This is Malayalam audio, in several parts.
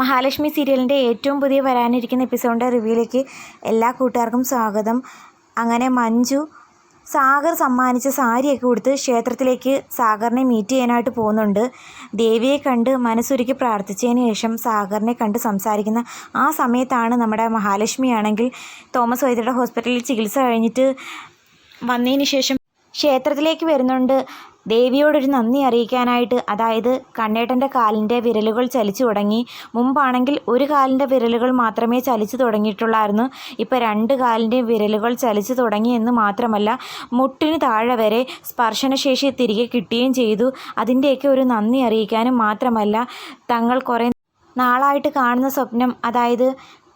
മഹാലക്ഷ്മി സീരിയലിന്റെ ഏറ്റവും പുതിയ വരാനിരിക്കുന്ന എപ്പിസോഡിന്റെ റിവ്യൂയിലേക്ക് എല്ലാ കൂട്ടുകാർക്കും സ്വാഗതം. അങ്ങനെ മഞ്ജു സാഗർ സമ്മാനിച്ച സാരിയൊക്കെ കൊടുത്ത് ക്ഷേത്രത്തിലേക്ക് സാഗറിനെ മീറ്റ് ചെയ്യാനായിട്ട് പോകുന്നുണ്ട്. ദേവിയെ കണ്ട് മനസ്സൊരുക്കി പ്രാർത്ഥിച്ചതിന് ശേഷം സാഗറിനെ കണ്ട് സംസാരിക്കുന്ന ആ സമയത്താണ് നമ്മുടെ മഹാലക്ഷ്മി ആണെങ്കിൽ തോമസ് വൈദ്യരുടെ ഹോസ്പിറ്റലിൽ ചികിത്സ കഴിഞ്ഞിട്ട് വന്നതിന് ശേഷം ക്ഷേത്രത്തിലേക്ക് വരുന്നുണ്ട്. ദേവിയോടൊരു നന്ദി അറിയിക്കാനായിട്ട് അതായത് കണ്ണേട്ടന്റെ കാലിന്റെ വിരലുകൾ ചലിച്ചു തുടങ്ങി. മുമ്പാണെങ്കിൽ ഒരു കാലിന്റെ വിരലുകൾ മാത്രമേ ചലിച്ചു തുടങ്ങിയിട്ടുള്ളായിരുന്നു. ഇപ്പോൾ രണ്ട് കാലിന്റെയും വിരലുകൾ ചലിച്ചു തുടങ്ങി എന്ന് മാത്രമല്ല മുട്ടിന് താഴെ വരെ സ്പർശനശേഷി തിരികെ കിട്ടുകയും ചെയ്തു. അതിന്റെയൊക്കെ ഒരു നന്ദി അറിയിക്കാനും മാത്രമല്ല തങ്ങൾ കുറേ നാളായിട്ട് കാണുന്ന സ്വപ്നം അതായത്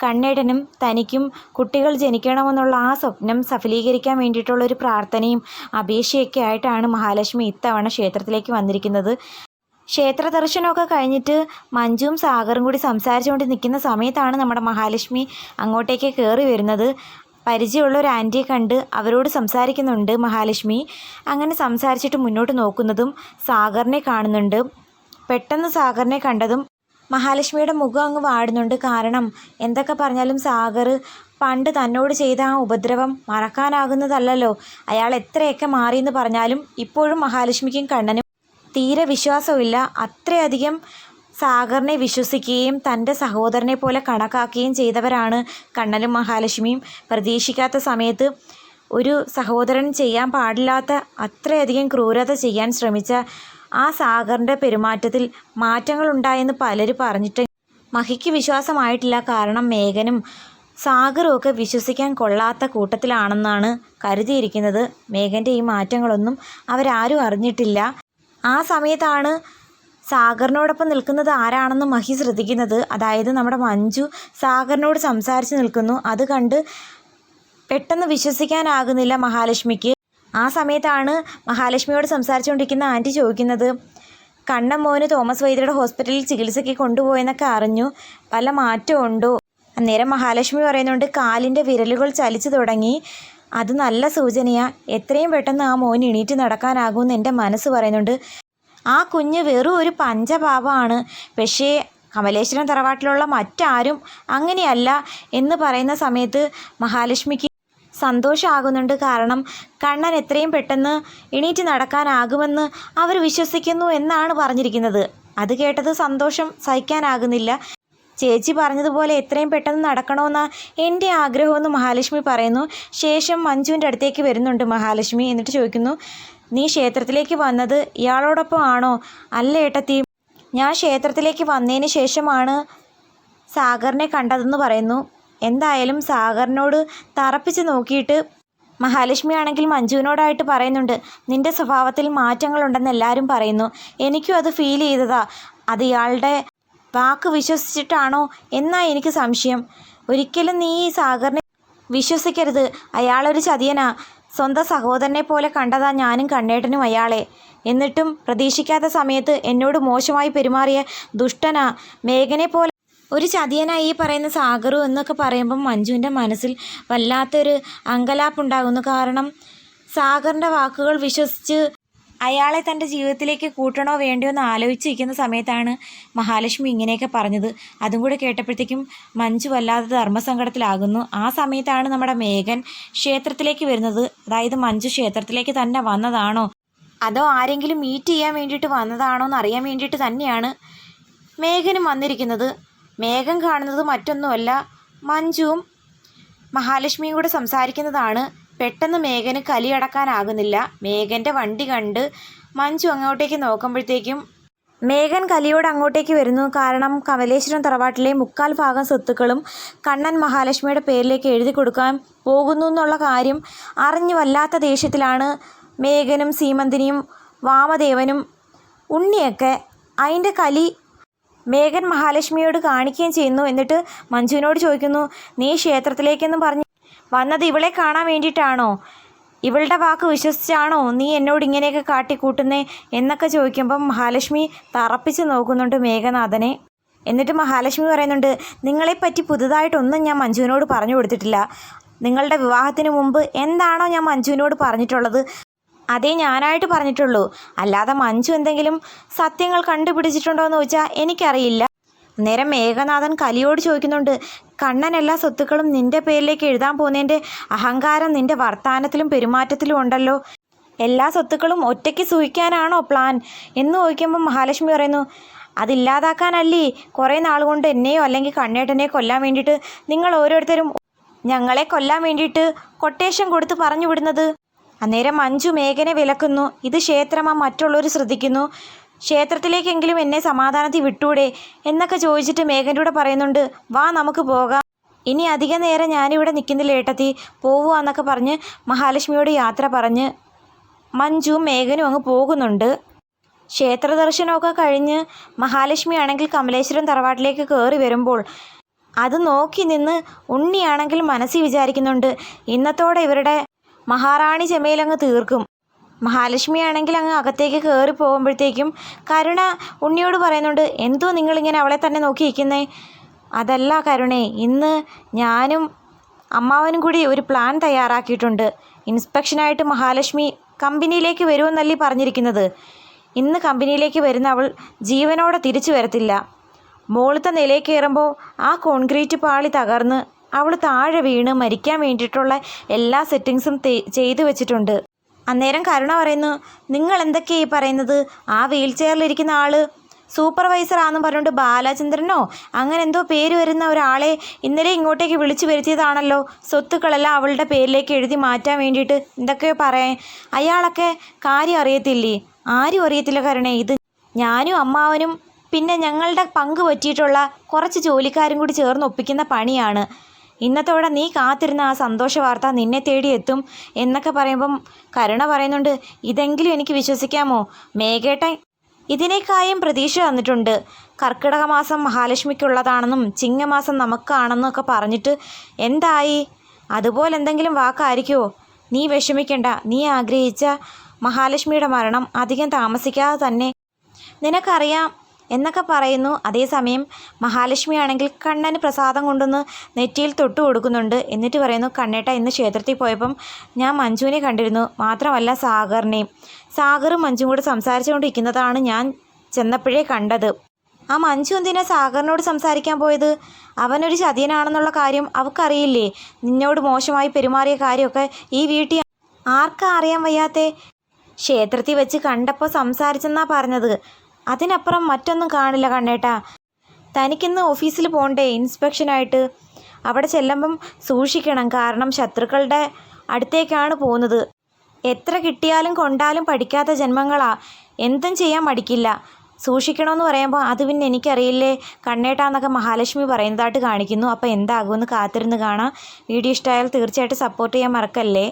കണ്ണേടനും തനിക്കും കുട്ടികൾ ജനിക്കണമെന്നുള്ള ആ സ്വപ്നം സഫലീകരിക്കാൻ വേണ്ടിയിട്ടുള്ള ഒരു പ്രാർത്ഥനയും അപേക്ഷയൊക്കെ ആയിട്ടാണ് മഹാലക്ഷ്മി ഇത്തവണ ക്ഷേത്രത്തിലേക്ക് വന്നിരിക്കുന്നത്. ക്ഷേത്ര ദർശനമൊക്കെ കഴിഞ്ഞിട്ട് മഞ്ജുവും സാഗറും കൂടി സംസാരിച്ചുകൊണ്ട് നിൽക്കുന്ന സമയത്താണ് നമ്മുടെ മഹാലക്ഷ്മി അങ്ങോട്ടേക്ക് കയറി വരുന്നത്. പരിചയമുള്ള ഒരു ആന്റിയെ കണ്ട് അവരോട് സംസാരിക്കുന്നുണ്ട് മഹാലക്ഷ്മി. അങ്ങനെ സംസാരിച്ചിട്ട് മുന്നോട്ട് നോക്കുന്നതും സാഗറിനെ കാണുന്നുണ്ട്. പെട്ടെന്ന് സാഗറിനെ കണ്ടതും മഹാലക്ഷ്മിയുടെ മുഖം അങ്ങ് വാടുന്നുണ്ട്. കാരണം എന്തൊക്കെ പറഞ്ഞാലും സാഗർ പണ്ട് തന്നോട് ചെയ്ത ആ ഉപദ്രവം മറക്കാനാകുന്നതല്ലല്ലോ. അയാൾ എത്രയൊക്കെ മാറിയെന്ന് പറഞ്ഞാലും ഇപ്പോഴും മഹാലക്ഷ്മിക്കും കണ്ണനും തീരെ വിശ്വാസമില്ല അത്രയധികം സാഗറിനെ വിശ്വസിക്കുകയും തന്റെ സഹോദരനെ പോലെ കണക്കാക്കുകയും ചെയ്തവരാണ് കണ്ണനും മഹാലക്ഷ്മിയും. പ്രതീക്ഷിക്കാത്ത സമയത്ത് ഒരു സഹോദരൻ ചെയ്യാൻ പാടില്ലാത്ത അത്രയധികം ക്രൂരത ചെയ്യാൻ ശ്രമിച്ച ആ സാഗറിന്റെ പെരുമാറ്റത്തിൽ മാറ്റങ്ങളുണ്ടായെന്ന് പലരും പറഞ്ഞിട്ട് മഹിക്ക് വിശ്വാസമായിട്ടില്ല. കാരണം മേഘനും സാഗറും ഒക്കെ വിശ്വസിക്കാൻ കൊള്ളാത്ത കൂട്ടത്തിലാണെന്നാണ് കരുതിയിരിക്കുന്നത്. മേഘന്റെ ഈ മാറ്റങ്ങളൊന്നും അവരാരും അറിഞ്ഞിട്ടില്ല. ആ സമയത്താണ് സാഗറിനോടൊപ്പം നിൽക്കുന്നത് ആരാണെന്ന് മഹി ശ്രദ്ധിക്കുന്നത്. അതായത് നമ്മുടെ മഞ്ജു സാഗറിനോട് സംസാരിച്ച് നിൽക്കുന്നു. അത് കണ്ട് പെട്ടെന്ന് വിശ്വസിക്കാനാകുന്നില്ല മഹാലക്ഷ്മിക്ക്. ആ സമയത്താണ് മഹാലക്ഷ്മിയോട് സംസാരിച്ചുകൊണ്ടിരിക്കുന്ന ആന്റി ചോദിക്കുന്നത് കണ്ണൻ മോന് തോമസ് വൈദ്യരുടെ ഹോസ്പിറ്റലിൽ ചികിത്സയ്ക്ക് കൊണ്ടുപോയെന്നൊക്കെ അറിഞ്ഞു. പല മാറ്റമുണ്ടോ ഉണ്ടോ? അന്നേരം മഹാലക്ഷ്മി പറയുന്നുണ്ട് കാലിന്റെ വിരലുകൾ ചലിച്ചു തുടങ്ങി. അത് നല്ല സൂചനയാ. എത്രയും പെട്ടെന്ന് ആ മോൻ എണീറ്റ് നടക്കാനാകുമെന്ന് എന്റെ മനസ്സ് പറയുന്നുണ്ട്. ആ കുഞ്ഞ് വെറും ഒരു പഞ്ചപാപമാണ്. പക്ഷേ കമലേശ്വരം തറവാട്ടിലുള്ള മറ്റാരും അങ്ങനെയല്ല എന്ന് പറയുന്ന സമയത്ത് മഹാലക്ഷ്മിക്ക് സന്തോഷമാകുന്നുണ്ട് കാരണം കണ്ണൻ എത്രയും പെട്ടെന്ന് എണീറ്റ് നടക്കാനാകുമെന്ന് അവർ വിശ്വസിക്കുന്നു എന്നാണ് പറഞ്ഞിരിക്കുന്നത്. അത് കേട്ടത് സന്തോഷം സഹിക്കാനാകുന്നില്ല. ചേച്ചി പറഞ്ഞതുപോലെ എത്രയും പെട്ടെന്ന് നടക്കണമെന്ന എന്റെ ആഗ്രഹമെന്ന് മഹാലക്ഷ്മി പറയുന്നു. ശേഷം മഞ്ജുവിന്റെ അടുത്തേക്ക് വരുന്നുണ്ട് മഹാലക്ഷ്മി എന്നിട്ട് ചോദിക്കുന്നു നീ ക്ഷേത്രത്തിലേക്ക് വന്നത് ഇയാളോടൊപ്പം ആണോ? അല്ല ഏട്ടത്തി ഞാൻ ക്ഷേത്രത്തിലേക്ക് വന്നതിന് ശേഷമാണ് സാഗറിനെ കണ്ടതെന്ന് പറയുന്നു. എന്തായാലും സാഗറിനോട് തറപ്പിച്ച് നോക്കിയിട്ട് മഹാലക്ഷ്മി ആണെങ്കിൽ മഞ്ജുവിനോടായിട്ട് പറയുന്നുണ്ട് നിന്റെ സ്വഭാവത്തിൽ മാറ്റങ്ങളുണ്ടെന്ന് എല്ലാവരും പറയുന്നു. എനിക്കും അത് ഫീൽ ചെയ്തതാ. അത് ഇയാളുടെ വാക്ക് വിശ്വസിച്ചിട്ടാണോ എന്നാ എനിക്ക് സംശയം. ഒരിക്കലും നീ ഈ സാഗറിനെ വിശ്വസിക്കരുത്. അയാളൊരു ചതിയനാ. സ്വന്തം സഹോദരനെ പോലെ കണ്ടതാ ഞാനും കണ്ണേട്ടനും അയാളെ. എന്നിട്ടും പ്രതീക്ഷിക്കാത്ത സമയത്ത് എന്നോട് മോശമായി പെരുമാറിയ ദുഷ്ടനാ. മേഘനെ പോലെ ഒരു ചതിയനായി ഈ പറയുന്ന സാഗറു എന്നൊക്കെ പറയുമ്പം മഞ്ജുവിന്റെ മനസ്സിൽ വല്ലാത്തൊരു അങ്കലാപ്പുണ്ടാകുന്നു. കാരണം സാഗറിന്റെ വാക്കുകൾ വിശ്വസിച്ച് അയാളെ തന്റെ ജീവിതത്തിലേക്ക് കൂട്ടണോ വേണ്ടയോ എന്ന് ആലോചിച്ചിരിക്കുന്ന സമയത്താണ് മഹാലക്ഷ്മി ഇങ്ങനെയൊക്കെ പറഞ്ഞത്. അതും കൂടെ കേട്ടപ്പോഴത്തേക്കും മഞ്ജു വല്ലാതെ ധർമ്മസങ്കടത്തിലാകുന്നു. ആ സമയത്താണ് നമ്മുടെ മേഘൻ ക്ഷേത്രത്തിലേക്ക് വരുന്നത്. അതായത് മഞ്ജു ക്ഷേത്രത്തിലേക്ക് തന്നെ വന്നതാണോ? അതോ ആരെങ്കിലും മീറ്റ് ചെയ്യാൻ വേണ്ടിയിട്ട് വന്നതാണോ എന്ന് അറിയാൻ വേണ്ടിയിട്ട് തന്നെയാണ് മേഘനും വന്നിരിക്കുന്നത്. മേഘം കാണുന്നത് മറ്റൊന്നുമല്ല മഞ്ജുവും മഹാലക്ഷ്മിയും കൂടെ സംസാരിക്കുന്നതാണ്. പെട്ടെന്ന് മേഘന് കലിയടക്കാനാകുന്നില്ല മേഘന്റെ വണ്ടി കണ്ട് മഞ്ജു അങ്ങോട്ടേക്ക് നോക്കുമ്പോഴത്തേക്കും മേഘൻ കലിയോട് അങ്ങോട്ടേക്ക് വരുന്നു. കാരണം കമലേശ്വരം തറവാട്ടിലെ മുക്കാൽ ഭാഗം സ്വത്തുക്കളും കണ്ണൻ മഹാലക്ഷ്മിയുടെ പേരിലേക്ക് എഴുതി കൊടുക്കാൻ പോകുന്നു എന്നുള്ള കാര്യം അറിഞ്ഞു വല്ലാത്ത ദേഷ്യത്തിലാണ് മേഘനും സീമന്തിനിയും വാമദേവനും ഉണ്ണിയൊക്കെ. അതിന്റെ കലി മേഘൻ മഹാലക്ഷ്മിയോട് കാണിക്കുകയും ചെയ്യുന്നു. എന്നിട്ട് മഞ്ജുവിനോട് ചോദിക്കുന്നു നീ ക്ഷേത്രത്തിലേക്കെന്ന് പറഞ്ഞ് വന്നത് ഇവളെ കാണാൻ വേണ്ടിയിട്ടാണോ? ഇവളുടെ വാക്ക് വിശ്വസിച്ചാണോ നീ എന്നോട് ഇങ്ങനെയൊക്കെ കാട്ടിക്കൂട്ടുന്നേ? എന്നൊക്കെ ചോദിക്കുമ്പം മഹാലക്ഷ്മി തറപ്പിച്ച് നോക്കുന്നുണ്ട് മേഘനാഥനെ. എന്നിട്ട് മഹാലക്ഷ്മി പറയുന്നുണ്ട് നിങ്ങളെപ്പറ്റി പുതുതായിട്ടൊന്നും ഞാൻ മഞ്ജുവിനോട് പറഞ്ഞു കൊടുത്തിട്ടില്ല. നിങ്ങളുടെ വിവാഹത്തിന് മുമ്പ് എന്താണോ ഞാൻ മഞ്ജുവിനോട് പറഞ്ഞിട്ടുള്ളത് അതേ ഞാനായിട്ട് പറഞ്ഞിട്ടുള്ളൂ. അല്ലാതെ മഞ്ജു എന്തെങ്കിലും സത്യങ്ങൾ കണ്ടുപിടിച്ചിട്ടുണ്ടോ എന്ന് ചോദിച്ചാൽ എനിക്കറിയില്ല. നേരം മേഘനാഥൻ കലിയോട് ചോദിക്കുന്നുണ്ട് കണ്ണൻ എല്ലാ സ്വത്തുക്കളും നിന്റെ പേരിലേക്ക് എഴുതാൻ പോകുന്നതിന്റെ അഹങ്കാരം നിന്റെ വർത്തമാനത്തിലും പെരുമാറ്റത്തിലും ഉണ്ടല്ലോ. എല്ലാ സ്വത്തുക്കളും ഒറ്റയ്ക്ക് സൂഹിക്കാനാണോ പ്ലാൻ എന്ന് ചോദിക്കുമ്പോൾ മഹാലക്ഷ്മി പറയുന്നു അതില്ലാതാക്കാനല്ലേ. കുറേ നാൾ കൊണ്ട് എന്നെയോ അല്ലെങ്കിൽ കണ്ണേട്ടനെയോ കൊല്ലാൻ വേണ്ടിയിട്ട് നിങ്ങൾ ഓരോരുത്തരും ഞങ്ങളെ കൊല്ലാൻ വേണ്ടിയിട്ട് കൊട്ടേഷൻ കൊടുത്ത് പറഞ്ഞു വിടുന്നത്. അന്നേരം മഞ്ജു മേഘനെ വിലക്കുന്നു. ഇത് ക്ഷേത്രമാ മറ്റുള്ളവർ ശ്രദ്ധിക്കുന്നു. ക്ഷേത്രത്തിലേക്കെങ്കിലും എന്നെ സമാധാനത്തിൽ വിട്ടൂടെ എന്നൊക്കെ ചോദിച്ചിട്ട് മേഘന്റെ പറയുന്നുണ്ട് വാ നമുക്ക് പോകാം. ഇനി അധിക നേരം ഞാനിവിടെ നിൽക്കുന്നില്ല ഏട്ടത്തി. പോവുക പറഞ്ഞ് മഹാലക്ഷ്മിയോട് യാത്ര പറഞ്ഞ് മഞ്ജു മേഘനും അങ്ങ് പോകുന്നുണ്ട്. ക്ഷേത്ര ദർശനമൊക്കെ കഴിഞ്ഞ് മഹാലക്ഷ്മി ആണെങ്കിൽ കമലേശ്വരം തറവാട്ടിലേക്ക് കയറി വരുമ്പോൾ അത് നോക്കി നിന്ന് ഉണ്ണിയാണെങ്കിൽ മനസ്സിൽ വിചാരിക്കുന്നുണ്ട് ഇന്നത്തോടെ ഇവരുടെ മഹാറാണി ചെമ്മയിലങ്ങ് തീർക്കും. മഹാലക്ഷ്മി ആണെങ്കിൽ അങ്ങ് അകത്തേക്ക് കയറി പോകുമ്പോഴത്തേക്കും കരുണ ഉണ്ണിയോട് പറയുന്നുണ്ട് എന്തോ നിങ്ങളിങ്ങനെ അവളെ തന്നെ നോക്കിയിരിക്കുന്നേ? അതല്ല കരുണേ ഇന്ന് ഞാനും അമ്മാവനും കൂടി ഒരു പ്ലാൻ തയ്യാറാക്കിയിട്ടുണ്ട്. ഇൻസ്പെക്ഷനായിട്ട് മഹാലക്ഷ്മി കമ്പനിയിലേക്ക് വരുമെന്നല്ലേ പറഞ്ഞിരിക്കുന്നത്. ഇന്ന് കമ്പനിയിലേക്ക് വരുന്ന അവൾ ജീവനോടെ തിരിച്ചു വരത്തില്ല. മുകളിലത്തെ നിലയിൽ കയറുമ്പോൾ ആ കോൺക്രീറ്റ് പാളി തകർന്ന് അവൾ താഴെ വീണ് മരിക്കാൻ വേണ്ടിയിട്ടുള്ള എല്ലാ സെറ്റിങ്സും ചെയ്തു വെച്ചിട്ടുണ്ട്. അന്നേരം കരുണ പറയുന്നു നിങ്ങൾ എന്തൊക്കെയായി പറയുന്നത്? ആ വീൽ ചെയറിലിരിക്കുന്ന ആൾ സൂപ്പർവൈസർ ആണെന്ന് പറഞ്ഞുകൊണ്ട് ബാലചന്ദ്രനോ? അങ്ങനെ എന്തോ പേര് വരുന്ന ഒരാളെ ഇന്നലെ ഇങ്ങോട്ടേക്ക് വിളിച്ചു വരുത്തിയതാണല്ലോ. സ്വത്തുക്കളെല്ലാം അവളുടെ പേരിലേക്ക് എഴുതി മാറ്റാൻ വേണ്ടിയിട്ട് എന്തൊക്കെയോ പറയാൻ. അയാളൊക്കെ കാര്യം അറിയത്തില്ലേ? ആരും അറിയത്തില്ല കരുണേ ഇത് ഞാനും അമ്മാവനും പിന്നെ ഞങ്ങളുടെ പങ്ക് പറ്റിയിട്ടുള്ള കുറച്ച് ജോലിക്കാരും കൂടി ചേർന്ന് ഒപ്പിക്കുന്ന പണിയാണ്. ഇന്നത്തോടെ നീ കാത്തിരുന്ന ആ സന്തോഷ വാർത്ത നിന്നെ തേടി എത്തും എന്നൊക്കെ പറയുമ്പം കരുണ പറയുന്നുണ്ട്. ഇതെങ്കിലും എനിക്ക് വിശ്വസിക്കാമോ? മേഘേട്ടൻ ഇതിനേക്കായും പ്രതീക്ഷ തന്നിട്ടുണ്ട്. കർക്കിടക മാസം മഹാലക്ഷ്മിക്കുള്ളതാണെന്നും ചിങ്ങമാസം നമുക്കാണെന്നും ഒക്കെ പറഞ്ഞിട്ട് എന്തായി? അതുപോലെ എന്തെങ്കിലും വാക്കായിരിക്കുമോ നീ വിഷമിക്കണ്ട. നീ ആഗ്രഹിച്ച മഹാലക്ഷ്മിയുടെ മരണം അധികം താമസിക്കാതെ തന്നെ. നിനക്കറിയാം എന്നൊക്കെ പറയുന്നു. അതേസമയം മഹാലക്ഷ്മി ആണെങ്കിൽ കണ്ണന് പ്രസാദം കൊണ്ടുവന്ന് നെറ്റിയിൽ തൊട്ട് കൊടുക്കുന്നുണ്ട്. എന്നിട്ട് പറയുന്നു കണ്ണേട്ട ഇന്ന് ക്ഷേത്രത്തിൽ പോയപ്പം ഞാൻ മഞ്ജുവിനെ കണ്ടിരുന്നു. മാത്രമല്ല സാഗറിനെയും. സാഗറും മഞ്ജുവും കൂടെ സംസാരിച്ചുകൊണ്ടിരിക്കുന്നതാണ് ഞാൻ ചെന്നപ്പോഴേ കണ്ടത്. ആ മഞ്ജു എന്തിനാ സാഗറിനോട് സംസാരിക്കാൻ പോയത്? അവനൊരു ചതിയനാണെന്നുള്ള കാര്യം അവക്കറിയില്ലേ? നിന്നോട് മോശമായി പെരുമാറിയ കാര്യമൊക്കെ ഈ വീട്ടിൽ ആർക്കാ അറിയാൻ വയ്യാത്തേ? ക്ഷേത്രത്തിൽ വെച്ച് കണ്ടപ്പോൾ സംസാരിച്ചെന്നാ പറഞ്ഞത്. അതിനപ്പുറം മറ്റൊന്നും കാണില്ല കണ്ണേട്ടാ. തനിക്കിന്ന് ഓഫീസിൽ പോകണ്ടേ ഇൻസ്പെക്ഷനായിട്ട്. അവിടെ ചെല്ലുമ്പം സൂക്ഷിക്കണം കാരണം ശത്രുക്കളുടെ അടുത്തേക്കാണ് പോകുന്നത്. എത്ര കിട്ടിയാലും കൊണ്ടാലും പഠിക്കാത്ത ജന്മങ്ങളാ. എന്തും ചെയ്യാൻ മടിക്കില്ല. സൂക്ഷിക്കണമെന്ന് പറയുമ്പോൾ അത് പിന്നെ എനിക്കറിയില്ലേ കണ്ണേട്ടാന്നൊക്കെ മഹാലക്ഷ്മി പറയുന്നതായിട്ട് കാണിക്കുന്നു. അപ്പോൾ എന്താകുമെന്ന് കാത്തിരുന്ന് കാണാം. വീഡിയോ ഇഷ്ടമായാൽ തീർച്ചയായിട്ടും സപ്പോർട്ട് ചെയ്യാൻ മറക്കല്ലേ?